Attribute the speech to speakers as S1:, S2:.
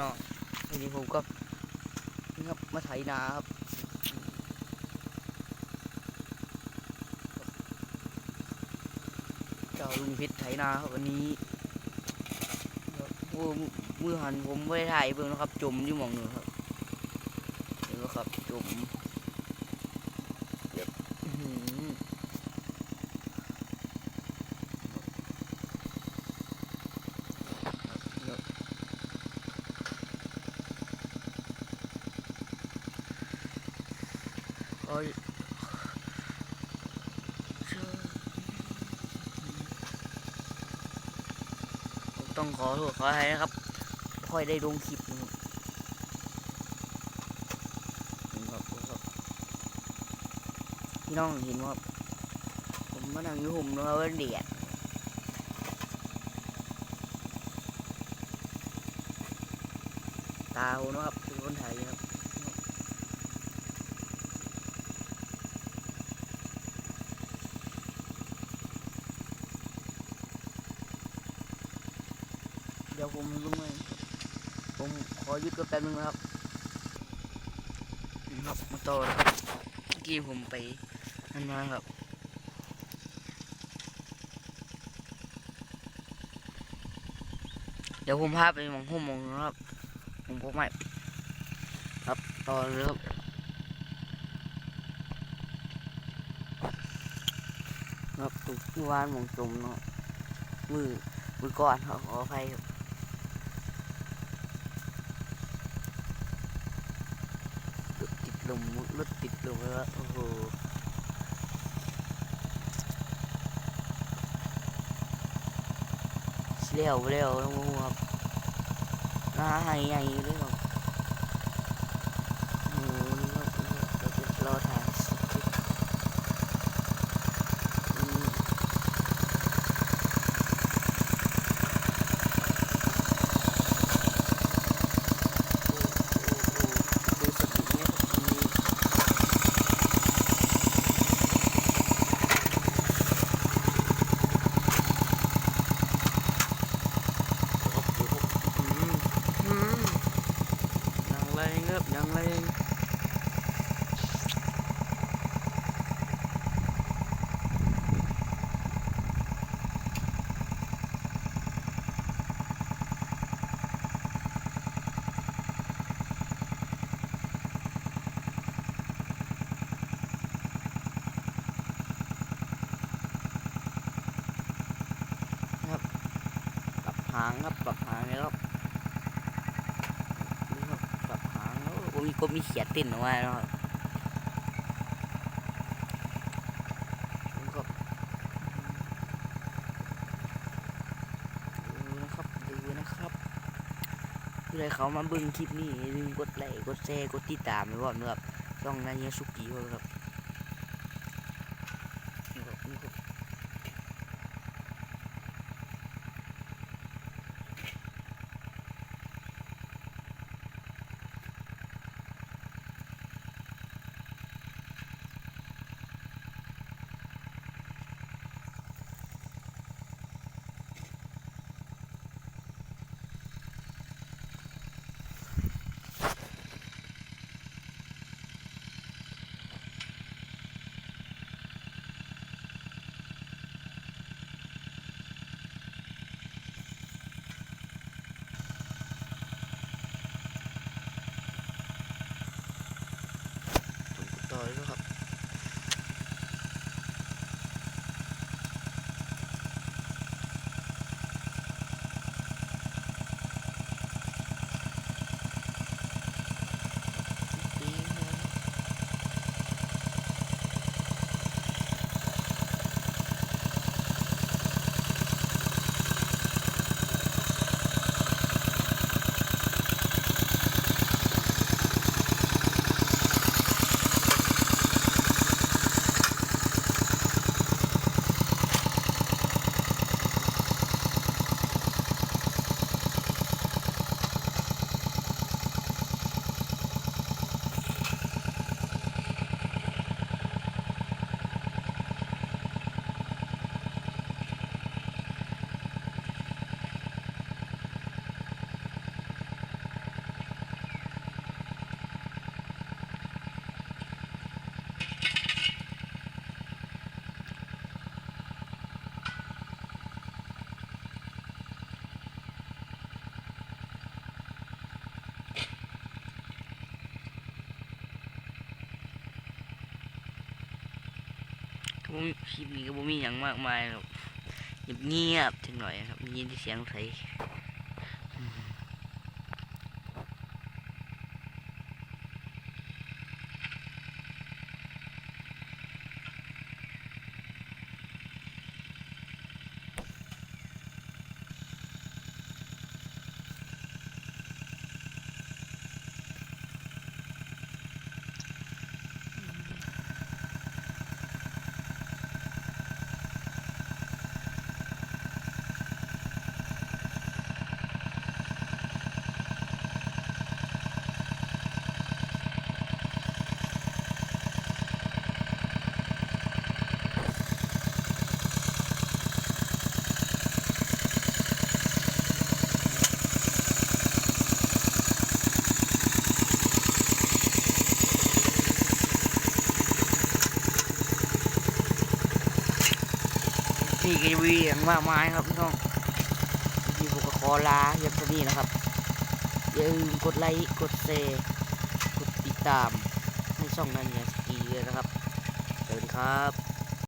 S1: น้องวันนี้ผมก็นี่ครับมาไถนาครับเจ้าลุงเพชรไถนาครับวันนี้มือหันผมไม่ได้ถ่ายเบิ่งนะครับ จมอยู่หมองหนึ่งครับเห็นไหมครับจมแบบอื้อหือโอ้ย ผม ต้องขอโทษขออภัยนะครับค่อยได้ลงคลิปนะครับนี่ครับนี่ครับพี่น้องเห็นว่าผมมานั่งอยู่ห่มนะครับว่าเดียดตาผมนะครับเป็นคนไทยครับเดี๋ยวผมลงเลยผมขอหยุดกับแป๊บนึงนะครับนี่ครับมาต่อครับเมื่อกี้ผมไปนั่นมาครับเดี๋ยวผมพาไปมองห้องมองนะครับ ผมพกไม่ครับต่อเลยครับครับตุกที่วานหมองจมเนาะมือมือก่อนขออภัยครับ รถติดลมรถติดลมแล้วโอ้โหเลี้ยวเร็วน้องงูครับน้าให้ใหญ่เลยครับโอ้โหนี่ครับเราจะรอถ่ายสคริปต์อืม โอ้โหดูสติเนี่ยครับมีอืมอืม ยังแรงครับยังแรงปรับหางครับปรับหางเลยครับนี่ครับปรับหางแล้วก็มีก็มีเขียดติ่นออกมาแล้วครับนี่ครับดูนะครับดูนะครับผู้ใดเขามาบิ่งคลิปนี้ลืมกดไลค์กดแชร์กดติดตามไว้ก่อนนะครับช่องนายเฮียสุกี้ครับครับ นี่ครับ ต่อเลยครับ ค ผมคลิปนี้ก็บ่มีอย่างมากมายครับเงียบๆจังหน่อยครับมียินเสียงใส ทยนี่ก็จะมีอย่างมากมายครับพี่น้องที่ผมก็ขอลาอย่านี้นะครับ อย่าลืมกดไลค์ กดแชร์กดติดตามให้ช่องนั้นอย่างสกีเลยนะครับสวัสดีครับ